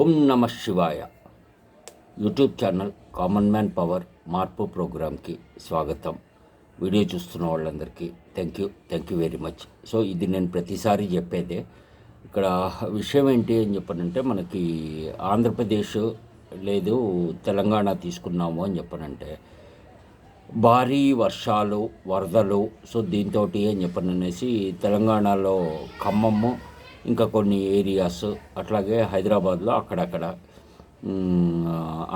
ఓం నమ శివాయ. YouTube channel common man power మార్పు ప్రోగ్రామ్కి స్వాగతం. వీడియో చూస్తున్న వాళ్ళందరికీ thank you thank you very much so ఇది నేను ప్రతిసారి చెప్పేదే. ఇక్కడ విషయం ఏంటి అని చెప్పనంటే మనకి ఆంధ్రప్రదేశ్ లేదు తెలంగాణ తీసుకున్నాము అని చెప్పనంటే భారీ వర్షాలు వరదలు సో దీంతో అని చెప్పననేసి తెలంగాణలో ఖమ్మము ఇంకా కొన్ని ఏరియాస్ అట్లాగే హైదరాబాద్లో అక్కడక్కడ.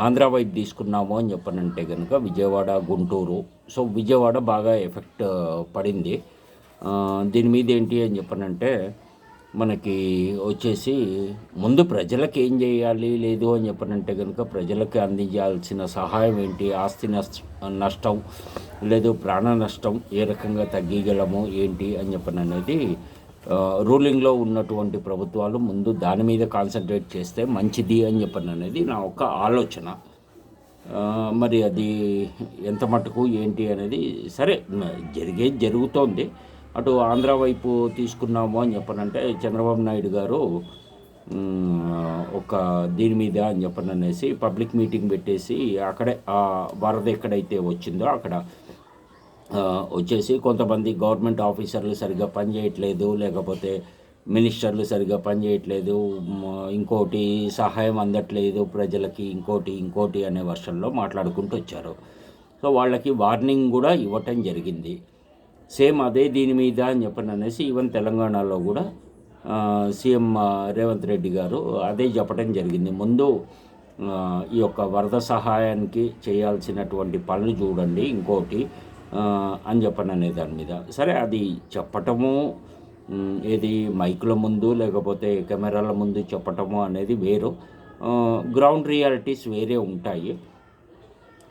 ఆంధ్ర వైపు తీసుకున్నాము అని చెప్పనంటే కనుక విజయవాడ గుంటూరు. సో విజయవాడ బాగా ఎఫెక్ట్ పడింది. దీని మీద ఏంటి అని చెప్పనంటే మనకి వచ్చేసి ముందు ప్రజలకు ఏం చేయాలి లేదు అని చెప్పనంటే కనుక ప్రజలకు అందించాల్సిన సహాయం ఏంటి? ఆస్తి నష్ట నష్టం లేదు ప్రాణ నష్టం ఏ రకంగా తగ్గగలము ఏంటి అని చెప్పననేది రూలింగ్లో ఉన్నటువంటి ప్రభుత్వాలు ముందు దాని మీద కాన్సన్ట్రేట్ చేస్తే మంచిది అని చెప్పని అనేది నా ఒక ఆలోచన. మరి అది ఎంత మటుకు ఏంటి అనేది సరే జరిగేది జరుగుతోంది. అటు ఆంధ్ర వైపు తీసుకున్నాము అని చెప్పనంటే చంద్రబాబు నాయుడు గారు ఒక దీని మీద అని చెప్పననేసి పబ్లిక్ మీటింగ్ పెట్టేసి అక్కడే వరద ఎక్కడైతే వచ్చిందో అక్కడ వచ్చేసి కొంతమంది గవర్నమెంట్ ఆఫీసర్లు సరిగ్గా పనిచేయట్లేదు లేకపోతే మినిస్టర్లు సరిగ్గా పనిచేయట్లేదు ఇంకోటి సహాయం అందట్లేదు ప్రజలకి ఇంకోటి ఇంకోటి అనే వర్షంలో మాట్లాడుకుంటూ వచ్చారు. సో వాళ్ళకి వార్నింగ్ కూడా ఇవ్వటం జరిగింది. సేమ్ అదే దీని మీద అని చెప్పని అనేసి ఈవెన్ తెలంగాణలో కూడా సీఎం రేవంత్ రెడ్డి గారు అదే చెప్పడం జరిగింది. ముందు ఈ యొక్క వరద సహాయానికి చేయాల్సినటువంటి పనులు చూడండి ఇంకోటి అని చెప్పని అనే దాని మీద. సరే అది చెప్పటము ఏది మైకుల ముందు లేకపోతే కెమెరాల ముందు చెప్పటము అనేది వేరు. గ్రౌండ్ రియాలిటీస్ వేరే ఉంటాయి.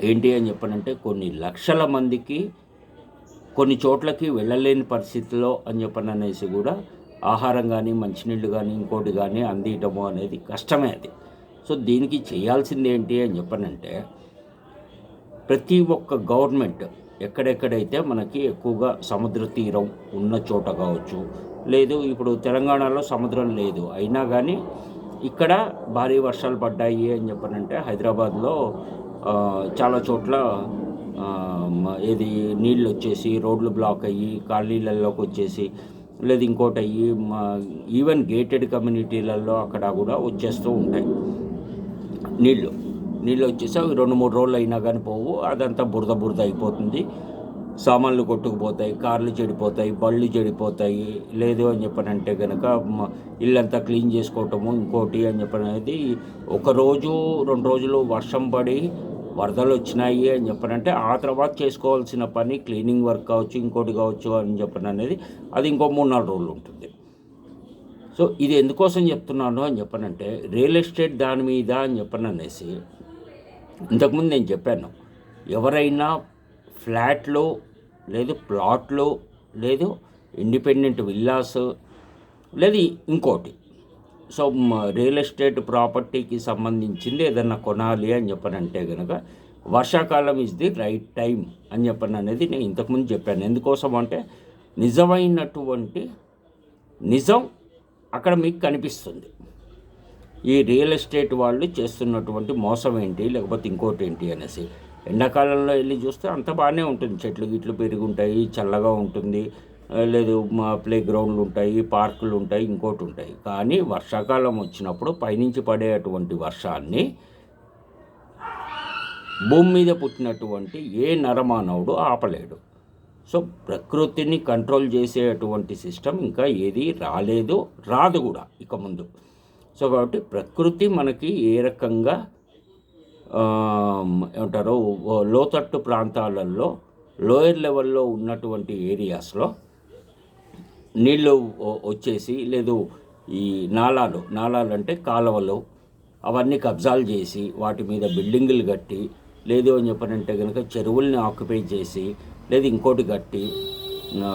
ఏంటి అని చెప్పనంటే కొన్ని లక్షల మందికి కొన్ని చోట్లకి వెళ్ళలేని పరిస్థితిలో అని చెప్పని అనేసి కూడా ఆహారం కానీ మంచినీళ్ళు కానీ ఇంకోటి కానీ అందియటము అనేది కష్టమే అది. సో దీనికి చేయాల్సింది ఏంటి అని చెప్పనంటే ప్రతి ఒక్క గవర్నమెంట్ ఎక్కడెక్కడైతే మనకి ఎక్కువగా సముద్ర తీరం ఉన్న చోట కావచ్చు. లేదు ఇప్పుడు తెలంగాణలో సముద్రం లేదు. అయినా కానీ ఇక్కడ భారీ వర్షాలు పడ్డాయి అని చెప్పనంటే హైదరాబాద్లో చాలా చోట్ల ఏది నీళ్ళు వచ్చేసి రోడ్లు బ్లాక్ అయ్యి కాలనీలలోకి వచ్చేసి లేదు ఇంకోటి అయ్యి మా ఈవెన్ గేటెడ్ కమ్యూనిటీలలో అక్కడ కూడా వచ్చేస్తూ ఉంటాయి నీళ్ళు. నీళ్ళు వచ్చేసి అవి రెండు మూడు రోజులు అయినా కానీ పోవు అదంతా బురద బురద అయిపోతుంది. సామాన్లు కొట్టుకుపోతాయి కార్లు చెడిపోతాయి బళ్ళు చెడిపోతాయి. లేదు అని చెప్పనంటే కనుక ఇల్లంతా క్లీన్ చేసుకోవటము ఇంకోటి అని చెప్పనేది ఒకరోజు రెండు రోజులు వర్షం పడి వరదలు వచ్చినాయి అని చెప్పనంటే ఆ తర్వాత చేసుకోవాల్సిన పని క్లీనింగ్ వర్క్ కావచ్చు ఇంకోటి కావచ్చు అని చెప్పిన అనేది అది ఇంకో మూడు నాలుగు రోజులు ఉంటుంది. సో ఇది ఎందుకోసం చెప్తున్నాను అని చెప్పనంటే రియల్ ఎస్టేట్ దాని మీద అని చెప్పననేసి ఇంతకుముందు నేను చెప్పాను ఎవరైనా ఫ్లాట్లో లేదు ప్లాట్లో లేదు ఇండిపెండెంట్ విల్లాస్ లేదు ఇంకోటి. సో రియల్ ఎస్టేట్ ప్రాపర్టీకి సంబంధించింది ఏదన్నా కొనాలి అని చెప్పనంటే కనుక వర్షాకాలం ఇస్ ది రైట్ టైం అని చెప్పని అనేది నేను ఇంతకుముందు చెప్పాను. ఎందుకోసం అంటే నిజమైనటువంటి నిజం అక్కడ మీకు కనిపిస్తుంది. ఈ రియల్ ఎస్టేట్ వాళ్ళు చేస్తున్నటువంటి మోసం ఏంటి? లేకపోతే ఇంకోటి ఏంటి అనేసి. ఎండాకాలంలో వెళ్ళి చూస్తే అంత బాగానే ఉంటుంది. చెట్లు గిట్లు పెరిగి ఉంటాయి చల్లగా ఉంటుంది. లేదు మా ప్లే గ్రౌండ్లు ఉంటాయి పార్కులు ఉంటాయి ఇంకోటి ఉంటాయి. కానీ వర్షాకాలం వచ్చినప్పుడు పైనుంచి పడేటువంటి వర్షాన్ని భూమి మీద పుట్టినటువంటి ఏ నరమానవుడు ఆపలేడు. సో ప్రకృతిని కంట్రోల్ చేసేటువంటి సిస్టమ్ ఇంకా ఏది రాలేదు రాదు కూడా ఇక ముందు. సో కాబట్టి ప్రకృతి మనకి ఏ రకంగా ఏమంటారు లోతట్టు ప్రాంతాలలో లోయర్ లెవెల్లో ఉన్నటువంటి ఏరియాస్లో నీళ్ళు వచ్చేసి లేదు ఈ నాలాలు నాలాలు అంటే కాలువలు అవన్నీ కబ్జాలు చేసి వాటి మీద బిల్డింగులు కట్టి లేదు అని చెప్పనంటే కనుక చెరువుల్ని ఆక్యుపై చేసి లేదు ఇంకోటి కట్టి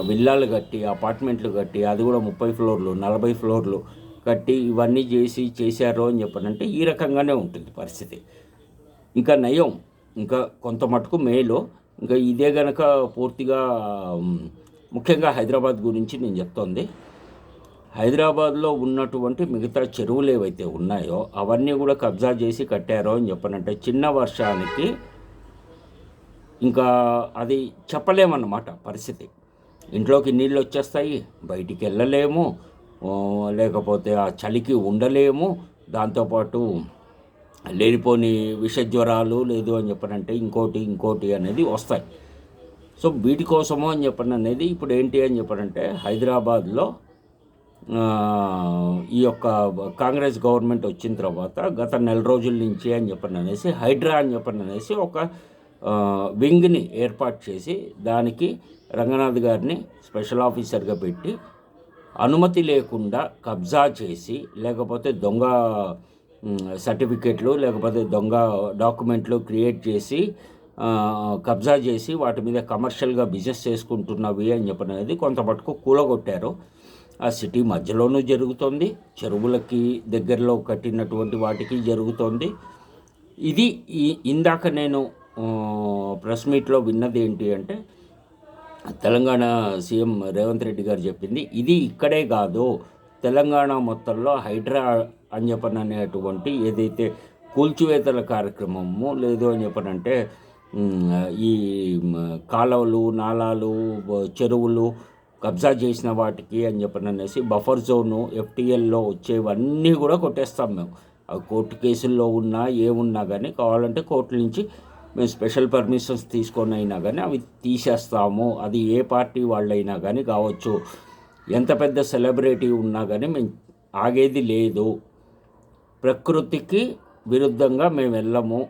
విల్లాలు కట్టి అపార్ట్మెంట్లు కట్టి అది కూడా ముప్పై ఫ్లోర్లు నలభై ఫ్లోర్లు కట్టి ఇవన్నీ చేసి చేశారు అని చెప్పనంటే ఈ రకంగానే ఉంటుంది పరిస్థితి. ఇంకా నయం. ఇంకా కొంత మటుకు మేలు. ఇంకా ఇదే గనక పూర్తిగా ముఖ్యంగా హైదరాబాద్ గురించి నేను చెప్తోంది. హైదరాబాద్లో ఉన్నటువంటి మిగతా చెరువులు ఏవైతే ఉన్నాయో అవన్నీ కూడా కబ్జా చేసి కట్టారో అని చెప్పనంటే చిన్న వర్షానికి ఇంకా అది చెప్పలేమన్నమాట పరిస్థితి. ఇంట్లోకి నీళ్ళు వచ్చేస్తాయి బయటికి వెళ్ళలేము. లేకపోతే ఆ చలికి ఉండలేము. దాంతోపాటు లేనిపోని విష జ్వరాలు లేదు అని చెప్పనంటే ఇంకోటి ఇంకోటి అనేది వస్తాయి. సో వీటి కోసము అని చెప్పండి అనేది ఇప్పుడు ఏంటి అని చెప్పనంటే హైదరాబాద్లో ఈ యొక్క కాంగ్రెస్ గవర్నమెంట్ వచ్చిన తర్వాత గత నెల రోజుల నుంచి అని చెప్పండి అనేసి హైడ్రా అని చెప్పండి అనేసి ఒక వింగ్ని ఏర్పాటు చేసి దానికి రంగనాథ్ గారిని స్పెషల్ ఆఫీసర్గా పెట్టి అనుమతి లేకుండా కబ్జా చేసి లేకపోతే దొంగ సర్టిఫికేట్లు సర్టిఫికెట్లు లేకపోతే దొంగ డాక్యుమెంట్లు క్రియేట్ చేసి కబ్జా చేసి వాటి మీద కమర్షియల్గా బిజినెస్ చేసుకుంటున్నవి అని చెప్పిన అనేది కొంత మటుకు కూలగొట్టారు. ఆ సిటీ మధ్యలోనూ జరుగుతోంది చెరువులకి దగ్గరలో కట్టినటువంటి వాటికి జరుగుతోంది. ఇది ఇందాక నేను ప్రెస్ మీట్లో విన్నది ఏంటి అంటే తెలంగాణ సీఎం రేవంత్ రెడ్డి గారు చెప్పింది ఇది ఇక్కడే కాదు తెలంగాణ మొత్తంలో హైడ్రా అని చెప్పని అనేటువంటి ఏదైతే కూల్చివేతల కార్యక్రమము లేదు అని చెప్పనంటే అంటే ఈ కాలువలు నాలాలు చెరువులు కబ్జా చేసిన వాటికి అని చెప్పని అనేసి బఫర్ జోను ఎఫ్టీఎల్లో వచ్చేవన్నీ కూడా కొట్టేస్తాం మేము. కోర్టు కేసుల్లో ఉన్నా ఏమున్నా కానీ కావాలంటే కోర్టు నుంచి మేము స్పెషల్ పర్మిషన్స్ తీసుకొని అయినా కానీ అవి తీసేస్తాము. అది ఏ పార్టీ వాళ్ళైనా కానీ కావచ్చు. ఎంత పెద్ద సెలబ్రిటీ ఉన్నా కానీ మేము ఆగేది లేదు. ప్రకృతికి విరుద్ధంగా మేము వెళ్ళము.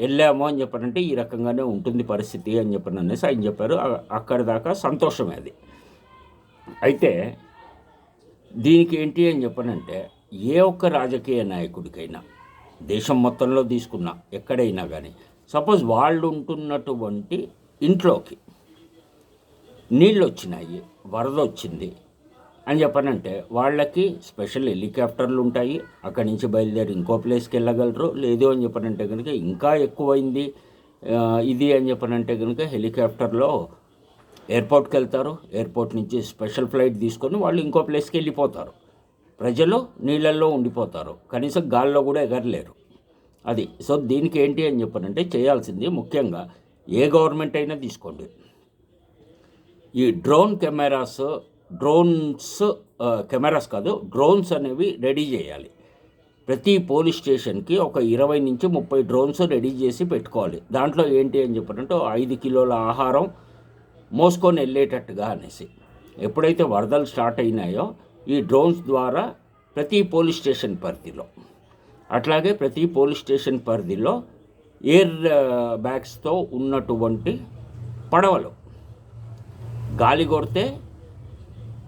వెళ్ళాము అని చెప్పనంటే ఈ రకంగానే ఉంటుంది పరిస్థితి అని చెప్పని అనేసి ఆయన చెప్పారు. అక్కడి దాకా సంతోషమే అది. అయితే దీనికి ఏంటి అని చెప్పనంటే ఏ ఒక్క రాజకీయ నాయకుడికైనా దేశం మొత్తంలో తీసుకున్నా ఎక్కడైనా కానీ సపోజ్ వాళ్ళు ఉంటున్నటువంటి ఇంట్లోకి నీళ్ళు వచ్చినాయి వరద వచ్చింది అని చెప్పనంటే వాళ్ళకి స్పెషల్ హెలికాప్టర్లు ఉంటాయి అక్కడి నుంచి బయలుదేరి ఇంకో ప్లేస్కి వెళ్ళగలరు లేదు అని చెప్పనంటే కనుక ఇంకా ఎక్కువైంది ఇది అని చెప్పనంటే కనుక హెలికాప్టర్లో ఎయిర్పోర్ట్కి వెళ్తారు ఎయిర్పోర్ట్ నుంచి స్పెషల్ ఫ్లైట్ తీసుకొని వాళ్ళు ఇంకో ప్లేస్కి వెళ్ళిపోతారు ప్రజలు నీళ్ళల్లో ఉండిపోతారు. కనీసం గాల్లో కూడా ఎగరలేరు. అది. సో దీనికి ఏంటి అని చెప్పనంటే చేయాల్సింది ముఖ్యంగా ఏ గవర్నమెంట్ అయినా తీసుకోండి. ఈ డ్రోన్ కెమెరాస్ డ్రోన్స్ కెమెరాస్ కాదు డ్రోన్స్ అనేవి రెడీ చేయాలి. ప్రతి పోలీస్ స్టేషన్కి ఒక ఇరవై నుంచి ముప్పై డ్రోన్స్ రెడీ చేసి పెట్టుకోవాలి. దాంట్లో ఏంటి అని చెప్పనంటే ఐదు కిలోల ఆహారం మోసుకొని వెళ్ళేటట్టుగా అనేసి. ఎప్పుడైతే వరదలు స్టార్ట్ అయినాయో ఈ డ్రోన్స్ ద్వారా ప్రతి పోలీస్ స్టేషన్ పరిధిలో. అట్లాగే ప్రతి పోలీస్ స్టేషన్ పరిధిలో ఎయిర్ బ్యాగ్స్తో ఉన్నటువంటి పడవలు. గాలి కొడితే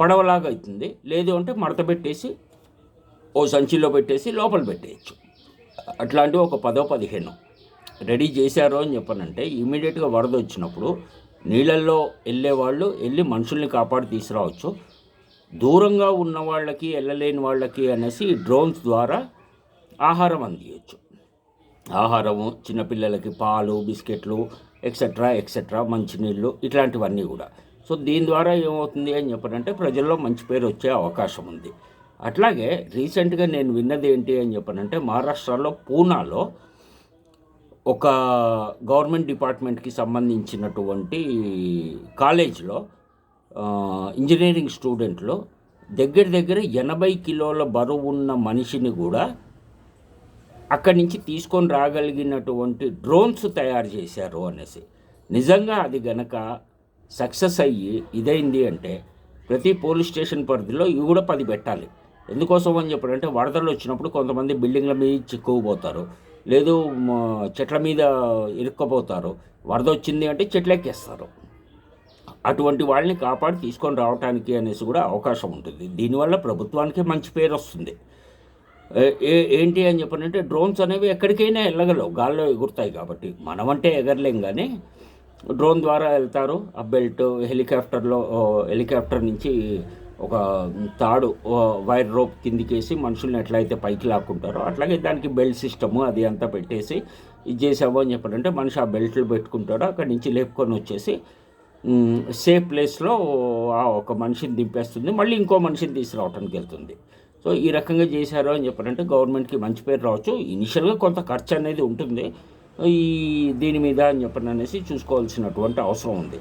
పడవలాగా అవుతుంది. లేదు అంటే మడత పెట్టేసి ఓ సంచిలో పెట్టేసి లోపల పెట్టేయచ్చు. అట్లాంటివి ఒక పదో పదిహేను. రెడీ చేశారు అని చెప్పనంటే ఇమీడియట్గా వరద వచ్చినప్పుడు నీళ్ళల్లో వెళ్ళే వాళ్ళు వెళ్ళి మనుషుల్ని కాపాడి తీసుకురావచ్చు. దూరంగా ఉన్న వాళ్ళకి వెళ్ళలేని వాళ్ళకి అనేసి ఈ డ్రోన్స్ ద్వారా ఆహారం అందియచ్చు. ఆహారము చిన్నపిల్లలకి పాలు బిస్కెట్లు ఎక్సెట్రా ఎక్సెట్రా మంచినీళ్ళు ఇట్లాంటివన్నీ కూడా. సో దీని ద్వారా ఏమవుతుంది అని చెప్పనంటే ప్రజల్లో మంచి పేరు వచ్చే అవకాశం ఉంది. అట్లాగే రీసెంట్గా నేను విన్నది ఏంటి అని చెప్పనంటే మహారాష్ట్రలో పూనాలో ఒక గవర్నమెంట్ డిపార్ట్మెంట్కి సంబంధించినటువంటి కాలేజ్లో ఇంజనీరింగ్ స్టూడెంట్లు దగ్గర దగ్గర ఎనభై కిలోల బరువు ఉన్న మనిషిని కూడా అక్కడి నుంచి తీసుకొని రాగలిగినటువంటి డ్రోన్స్ తయారు చేశారు అనేసి. నిజంగా అది గనక సక్సెస్ అయ్యి ఇదైంది అంటే ప్రతి పోలీస్ స్టేషన్ పరిధిలో ఇవి కూడా పది పెట్టాలి. ఎందుకోసం అని చెప్పారంటే వరదలు వచ్చినప్పుడు కొంతమంది బిల్డింగ్ల మీద చిక్కుకుపోతారు. లేదు చెట్ల మీద ఇరుక్కపోతారు. వరద వచ్చింది అంటే చెట్లెక్కేస్తారు. అటువంటి వాళ్ళని కాపాడి తీసుకొని రావడానికి అనేసి కూడా అవకాశం ఉంటుంది. దీనివల్ల ప్రభుత్వానికి మంచి పేరు వస్తుంది. ఏంటి అని చెప్పనంటే డ్రోన్స్ అనేవి ఎక్కడికైనా వెళ్ళగలవు. గాల్లో ఎగురుతాయి కాబట్టి. మనమంటే ఎగరలేం కానీ డ్రోన్ ద్వారా వెళ్తారు. ఆ బెల్ట్ హెలికాప్టర్లో హెలికాప్టర్ నుంచి ఒక తాడు వైర్ రోప్ కిందికేసి మనుషుల్ని ఎట్లయితే పైకి లాక్కుంటారో అట్లాగే దానికి బెల్ట్ సిస్టము అది అంతా పెట్టేసి ఇది చేసాము అని చెప్పారంటే మనిషి ఆ బెల్ట్లు పెట్టుకుంటాడు. అక్కడి నుంచి లేపుకొని వచ్చేసి సేఫ్ ప్లేస్లో ఆ ఒక మనిషిని దింపేస్తుంది. మళ్ళీ ఇంకో మనిషిని తీసుకురావటానికి వెళ్తుంది. సో ఈ రకంగా చేశారు అని చెప్పారంటే గవర్నమెంట్కి మంచి పేరు రావచ్చు. ఇనిషియల్గా కొంత ఖర్చు అనేది ఉంటుంది. ఈ దీని మీద అని చెప్పని అనేసి చూసుకోవాల్సినటువంటి అవసరం ఉంది.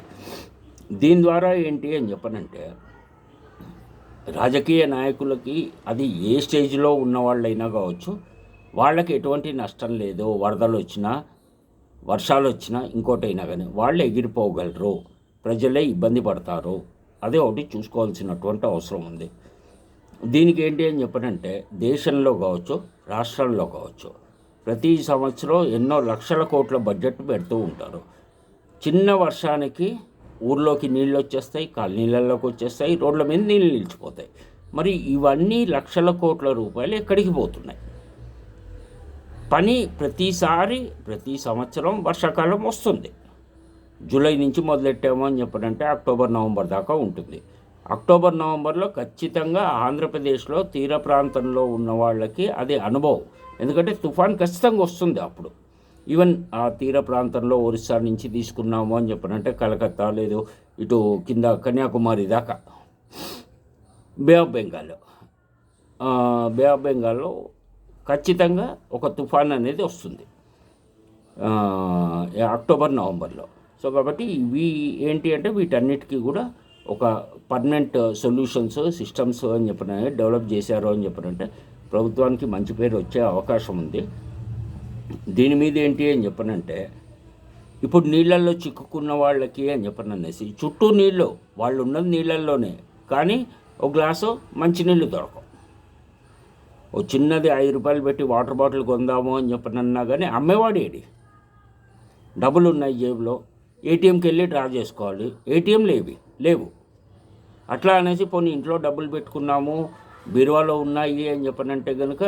దీని ద్వారా ఏంటి అని చెప్పనంటే రాజకీయ నాయకులకి అది ఏ స్టేజ్లో ఉన్న వాళ్ళైనా కావచ్చు వాళ్ళకి ఎటువంటి నష్టం లేదు వరదలు వచ్చినా వర్షాలు వచ్చినా ఇంకోటైనా కానీ వాళ్ళు ఎగిరిపోగలరు. ప్రజలే ఇబ్బంది పడతారు. అదే ఒకటి చూసుకోవాల్సినటువంటి అవసరం ఉంది. దీనికి ఏంటి అని చెప్పనంటే దేశంలో కావచ్చు రాష్ట్రంలో కావచ్చు ప్రతి సంవత్సరం ఎన్నో లక్షల కోట్ల బడ్జెట్ పెడుతూ ఉంటారు. చిన్న వర్షానికి ఊర్లోకి నీళ్ళు వచ్చేస్తాయి కాలనీళ్ళలోకి వచ్చేస్తాయి రోడ్ల మీద నీళ్ళు నిలిచిపోతాయి. మరి ఇవన్నీ లక్షల కోట్ల రూపాయలు ఎక్కడికి పోతున్నాయి? పని ప్రతిసారి ప్రతి సంవత్సరం వర్షాకాలం వస్తుంది. జూలై నుంచి మొదలెట్టాము అని చెప్పడంటే అక్టోబర్ నవంబర్ దాకా ఉంటుంది. అక్టోబర్ నవంబర్లో ఖచ్చితంగా ఆంధ్రప్రదేశ్లో తీర ప్రాంతంలో ఉన్న వాళ్ళకి అది అనుభవం. ఎందుకంటే తుఫాన్ ఖచ్చితంగా వస్తుంది అప్పుడు. ఈవెన్ ఆ తీర ప్రాంతంలో ఒరిస్సా నుంచి తీసుకున్నాము అని చెప్పనంటే కలకత్తా లేదు ఇటు కింద కన్యాకుమారి దాకా. Bay of Bengal bay of బెంగాల్లో ఖచ్చితంగా ఒక తుఫాన్ అనేది వస్తుంది. అక్టోబర్ నవంబర్లో. సో కాబట్టి ఇవి ఏంటి అంటే వీటన్నిటికీ కూడా ఒక పర్మనెంట్ సొల్యూషన్స్ సిస్టమ్స్ అని చెప్పిన డెవలప్ చేశారు అని చెప్పినంటే ప్రభుత్వానికి మంచి పేరు వచ్చే అవకాశం ఉంది. దీని మీద ఏంటి అని చెప్పనంటే ఇప్పుడు నీళ్ళల్లో చిక్కుకున్న వాళ్ళకి అని చెప్పననేసి చుట్టూ నీళ్ళు వాళ్ళు ఉన్నది నీళ్ళల్లోనే కానీ ఒక గ్లాసు మంచినీళ్ళు దొరకవు. ఓ చిన్నది ఐదు రూపాయలు పెట్టి వాటర్ బాటిల్ కొందాము అని చెప్పనన్నా కానీ అమ్మేవాడేడి డబ్బులు ఉన్నాయి జేబులో ఏటీఎంకి వెళ్ళి డ్రా చేసుకోవాలి ఏటీఎం లేవి లేవు. అట్లా అనేసి పోనీ ఇంట్లో డబ్బులు పెట్టుకున్నాము బీరువాలో ఉన్నాయి అని చెప్పనంటే కనుక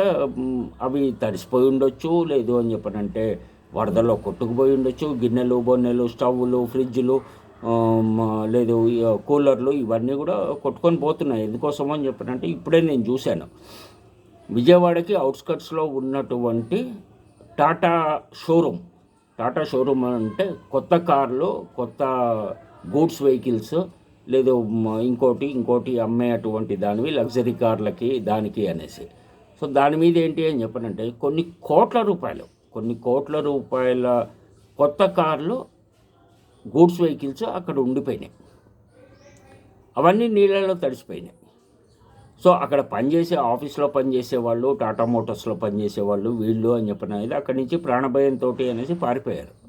అవి తడిసిపోయి ఉండొచ్చు లేదు అని చెప్పనంటే వరదలో కొట్టుకుపోయి ఉండొచ్చు గిన్నెలు బొన్నెలు స్టవ్లు ఫ్రిడ్జ్లు లేదు కూలర్లు ఇవన్నీ కూడా కొట్టుకొని పోతున్నాయి. ఎందుకోసం అని చెప్పనంటే ఇప్పుడే నేను చూశాను. విజయవాడకి అవుట్స్కట్స్లో ఉన్నటువంటి టాటా షోరూమ్. టాటా షోరూమ్ అంటే కొత్త కార్లు కొత్త గూడ్స్ వెహికల్స్ లేదు ఇంకోటి ఇంకోటి అమ్మే అటువంటి దానివి లగ్జరీ కార్లకి దానికి అనేసి. సో దాని మీద ఏంటి అని చెప్పనంటే కొన్ని కోట్ల రూపాయలు కొన్ని కోట్ల రూపాయల కొత్త కార్లు గూడ్స్ వెహికల్స్ అక్కడ ఉండిపోయినాయి. అవన్నీ నీళ్ళలో తడిసిపోయినాయి. సో అక్కడ పనిచేసే ఆఫీస్లో పనిచేసే వాళ్ళు టాటా మోటార్స్లో పనిచేసే వాళ్ళు వీళ్ళు అని చెప్పిన అక్కడి నుంచి ప్రాణభయంతో అనేసి పారిపోయారు.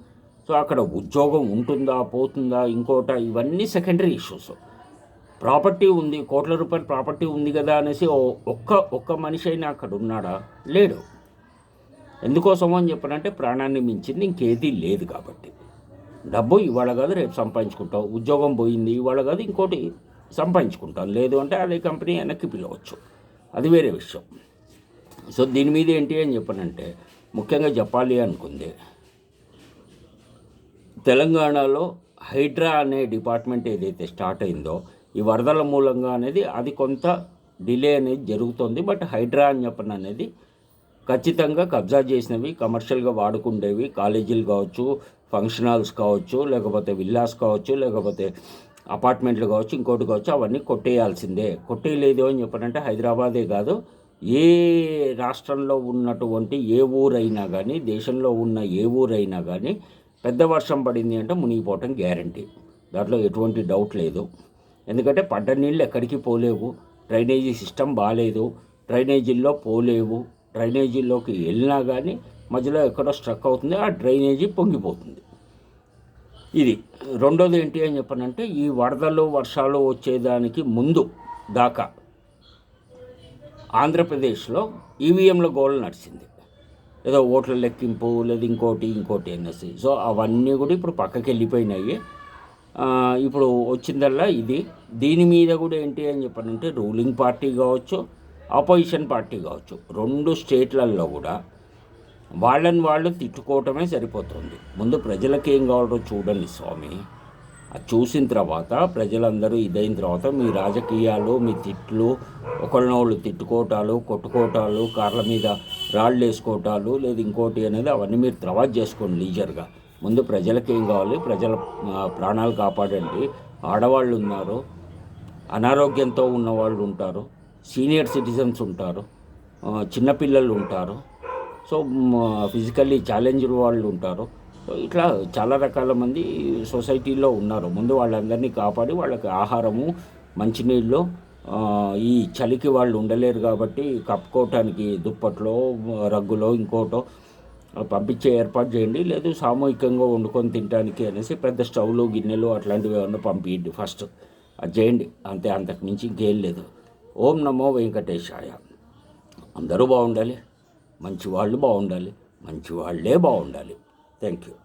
సో అక్కడ ఉద్యోగం ఉంటుందా పోతుందా ఇంకోట ఇవన్నీ సెకండరీ ఇష్యూస్ ప్రాపర్టీ ఉంది కోట్ల రూపాయల ప్రాపర్టీ ఉంది కదా అనేసి ఒక్క ఒక్క మనిషి అయినా అక్కడ ఉన్నాడా? లేడు. ఎందుకోసం అని చెప్పనంటే ప్రాణాన్ని మించింది ఇంకేదీ లేదు కాబట్టి. డబ్బు ఇవాళ కాదు రేపు సంపాదించుకుంటాం ఉద్యోగం పోయింది ఇవాళ కాదు ఇంకోటి సంపాదించుకుంటాం లేదు అంటే అదే కంపెనీ వెనక్కి పిలవచ్చు. అది వేరే విషయం. సో దీని మీద ఏంటి అని చెప్పనంటే ముఖ్యంగా చెప్పాలి అనుకుంది. తెలంగాణలో హైడ్రా అనే డిపార్ట్మెంట్ ఏదైతే స్టార్ట్ అయిందో ఈ వరదల మూలంగా అనేది అది కొంత డిలే అనేది జరుగుతుంది. బట్ హైడ్రా అని చెప్పిన అనేది ఖచ్చితంగా కబ్జా చేసినవి కమర్షియల్గా వాడుకుండేవి కాలేజీలు కావచ్చు ఫంక్షన్ హాల్స్ కావచ్చు లేకపోతే విల్లాస్ కావచ్చు లేకపోతే అపార్ట్మెంట్లు కావచ్చు ఇంకోటి కావచ్చు అవన్నీ కొట్టేయాల్సిందే. కొట్టేయలేదు అని చెప్పనంటే హైదరాబాదే కాదు. ఏ రాష్ట్రంలో ఉన్నటువంటి ఏ ఊరైనా కానీ దేశంలో ఉన్న ఏ ఊరైనా కానీ పెద్ద వర్షం పడింది అంటే మునిగిపోవటం గ్యారంటీ. దాంట్లో ఎటువంటి డౌట్ లేదు. ఎందుకంటే పడ్డ నీళ్ళు ఎక్కడికి పోలేవు. డ్రైనేజీ సిస్టమ్ బాగాలేదు డ్రైనేజీల్లో పోలేవు. డ్రైనేజీలోకి వెళ్ళినా కానీ మధ్యలో ఎక్కడో స్ట్రక్ అవుతుంది. ఆ డ్రైనేజీ పొంగిపోతుంది. ఇది రెండోది ఏంటి అని చెప్పనంటే ఈ వరదలు వర్షాలు వచ్చేదానికి ముందు దాకా ఆంధ్రప్రదేశ్లో ఈవీఎంల గోల్ నడిచింది. ఏదో ఓట్ల లెక్కింపు లేదు ఇంకోటి ఇంకోటి అనేసి. సో అవన్నీ కూడా ఇప్పుడు పక్కకి వెళ్ళిపోయినాయి ఇప్పుడు వచ్చిందల్లా ఇది. దీని మీద కూడా ఏంటి అని చెప్పనంటే రూలింగ్ పార్టీ కావచ్చు ఆపోజిషన్ పార్టీ కావచ్చు రెండు స్టేట్లలో కూడా వాళ్ళని వాళ్ళు తిట్టుకోవటమే సరిపోతుంది. ముందు ప్రజలకి ఏం కావాలో చూడండి స్వామి. అది చూసిన తర్వాత ప్రజలందరూ ఇదైన తర్వాత మీ రాజకీయాలు మీ తిట్లు ఒకళ్ళనొళ్ళు తిట్టుకోవటాలు కొట్టుకోవటాలు కార్ల మీద రాళ్ళు వేసుకోవటాలు లేదు ఇంకోటి అనేది అవన్నీ మీరు తర్వాత చేసుకోండి లీజర్గా. ముందు ప్రజలకు ఏం కావాలి? ప్రజల ప్రాణాలు కాపాడండి. ఆడవాళ్ళు ఉన్నారు. అనారోగ్యంతో ఉన్న వాళ్ళు ఉంటారు. సీనియర్ సిటిజన్స్ ఉంటారు. చిన్నపిల్లలు ఉంటారు. సో ఫిజికల్లీ ఛాలెంజ్డ్ వాళ్ళు ఉంటారు. సో ఇట్లా చాలా రకాల మంది సొసైటీలో ఉన్నారు. ముందు వాళ్ళందరినీ కాపాడి వాళ్ళకి ఆహారము మంచినీళ్ళు ఈ చలికి వాళ్ళు ఉండలేరు కాబట్టి కప్పుకోవటానికి దుప్పట్లో రగ్గులో ఇంకోటో పంపించే ఏర్పాటు చేయండి. లేదు సామూహికంగా వండుకొని తినడానికి అనేసి పెద్ద స్టవ్లు గిన్నెలు అట్లాంటివి ఏమన్నా పంపించండి ఫస్ట్. అది చేయండి. అంతే అంతకు మించి ఇంకేం లేదు. ఓం నమో వెంకటేశాయ. అందరూ బాగుండాలి. మంచి వాళ్ళు బాగుండాలి. మంచి వాళ్ళే బాగుండాలి. Thank you